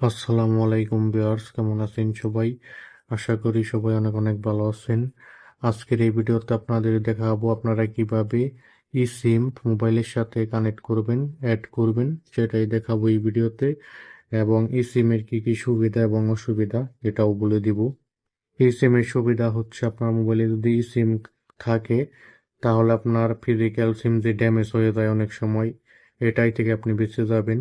আসসালামু আলাইকুম ভিউয়ার্স, কেমন আছেন সবাই? আশা করি সবাই অনেক অনেক ভালো আছেন। আজকের এই ভিডিওতে আপনাদের দেখাবো আপনারা কীভাবে ই সিম মোবাইলের সাথে কানেক্ট করবেন অ্যাড করবেন, সেটাই দেখাবো এই ভিডিওতে। এবং ই সিমের কি কি সুবিধা এবং অসুবিধা এটাও বলে দিব। ই সিমের সুবিধা হচ্ছে আপনার মোবাইলে যদি ই সিম থাকে, তাহলে আপনার ফিজিক্যাল সিম যে ড্যামেজ হয়ে যায় অনেক সময়, এটাই থেকে আপনি বেঁচে যাবেন।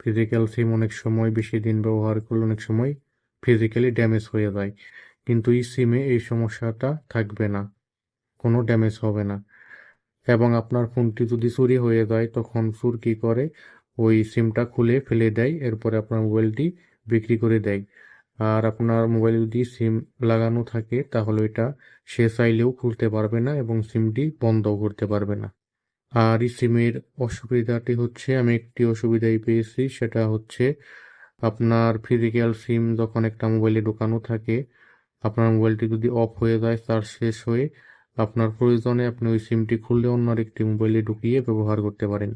ফিজিক্যাল সিম অনেক সময় বেশি দিন ব্যবহার করলে অনেক সময় ফিজিক্যালি ড্যামেজ হয়ে যায়। কিন্তু এই সিমে এই সমস্যাটা থাকবে না। কোনো ড্যামেজ হবে না। এবং আপনার ফোনটি যদি চুরি হয়ে যায়, তখন চুর কী করে? ওই সিমটা খুলে ফেলে দেয়, এরপরে আপনার মোবাইলটি বিক্রি করে দেয়। আর আপনার মোবাইলে যদি সিম লাগানো থাকে, তাহলে এটা সে চাইলেও খুলতে পারবে না এবং সিমটি বন্ধও করতে পারবে না। আর এই সিমের অসুবিধাটি হচ্ছে, আমি একটি অসুবিধাই পেয়েছি, সেটা হচ্ছে আপনার ফিজিক্যাল সিম যখন একটা মোবাইলে ঢোকানো থাকে, আপনার মোবাইলটি যদি অফ হয়ে যায়, তার শেষ হয়ে আপনার প্রয়োজনে আপনি ওই সিমটি খুললে অন্য আরেকটি মোবাইলে ঢুকিয়ে ব্যবহার করতে পারেন।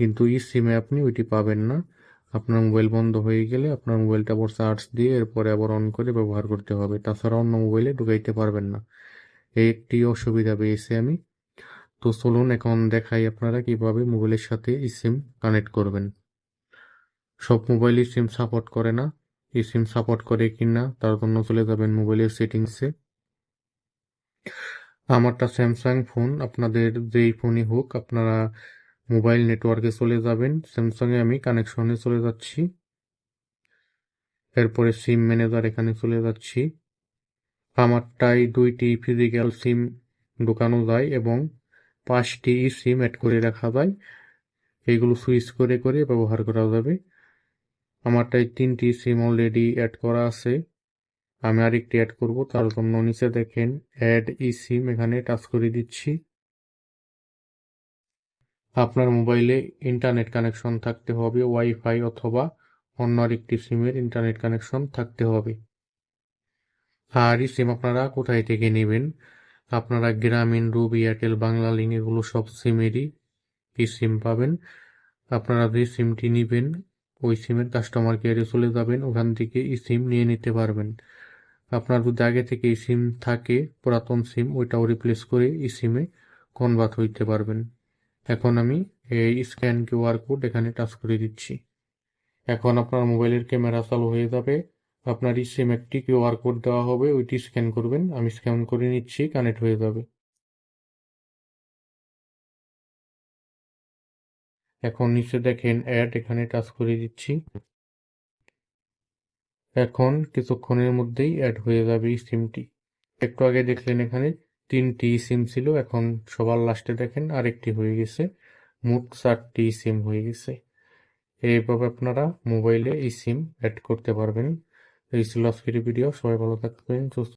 কিন্তু এই সিমে আপনি ওইটি পাবেন না। আপনার মোবাইল বন্ধ হয়ে গেলে আপনার মোবাইলটা আবার চার্জ দিয়ে এরপরে আবার অন করে ব্যবহার করতে হবে। তাছাড়া অন্য মোবাইলে ঢুকাইতে পারবেন না। এই একটি অসুবিধা পেয়েছি আমি। তো চলুন এখন দেখাই আপনারা কীভাবে মোবাইলের সাথে সিম কানেক্ট করবেন। সব মোবাইলই সিম সাপোর্ট করে না। সিম সাপোর্ট করে কিনা তার জন্য চলে যাবেন মোবাইলের সেটিংসে আমারটা স্যামসাং ফোন আপনাদের যেই ফোনই হোক, আপনারা মোবাইল নেটওয়ার্কে চলে যাবেন। স্যামসাংয়ে আমি কানেকশনে চলে যাচ্ছি। এরপরে সিম ম্যানেজার এখানে চলে যাচ্ছি। আমারটাই দুইটি ফিজিক্যাল সিম ঢোকানো যায় এবং পাঁচটি সিম অ্যাড করে রাখা যায় এইগুলো সুইচ করে করে ব্যবহার করা যাবে। আমারটাই তিনটি সিম অলরেডি অ্যাড করা আছে। আমি আরেকটি অ্যাড করব, তার জন্য নিচে দেখেন অ্যাড ই সিম এখানে টাচ করে দিচ্ছি। আপনার মোবাইলে ইন্টারনেট কানেকশন থাকতে হবে ওয়াইফাই অথবা অন্য আরেকটি সিমের ইন্টারনেট কানেকশন থাকতে হবে। আর এই সিম আপনারা কোথায় থেকে নেবেন? আপনারা গ্রামীণ রুব, এয়ারটেল, বাংলা, লিঙ্ক এগুলো সব সিমেরই। এই সিম পাবেন? আপনারা যে সিমটি নেবেন, ওই সিমের কাস্টমার কেয়ারে চলে যাবেন, ওখান থেকে এই সিম নিয়ে নিতে পারবেন। আপনার যদি আগে থেকে এই সিম থাকে, পুরাতন সিম, ওইটাও রিপ্লেস করে এই সিমে কনভার্ট হইতে পারবেন। এখন আমি এই স্ক্যান কিউআর কোড এখানে টাচ করে দিচ্ছি। এখন আপনার মোবাইলের ক্যামেরা চালু হয়ে যাবে। আপনার এই সিম একটি কিউআর কোড দেওয়া হবে, ওইটি স্ক্যান করবেন, আমি স্ক্যান করে নিচ্ছি কানেক্ট হয়ে যাবে। এখন নিচে দেখেন অ্যাড এখানে টাচ করে দিচ্ছি। এখন কিছুক্ষণের মধ্যেই অ্যাড হয়ে যাবে এই সিমটি একটু আগে দেখলেন এখানে তিনটি সিম ছিল, এখন সবার লাস্টে দেখেন আরেকটি হয়ে গেছে, মোট চারটি সিম হয়ে গেছে। এইভাবে আপনারা মোবাইলে এই সিম অ্যাড করতে পারবেন। এই ছিল আজকের ভিডিও সবাই ভালো থাকবেন সুস্থ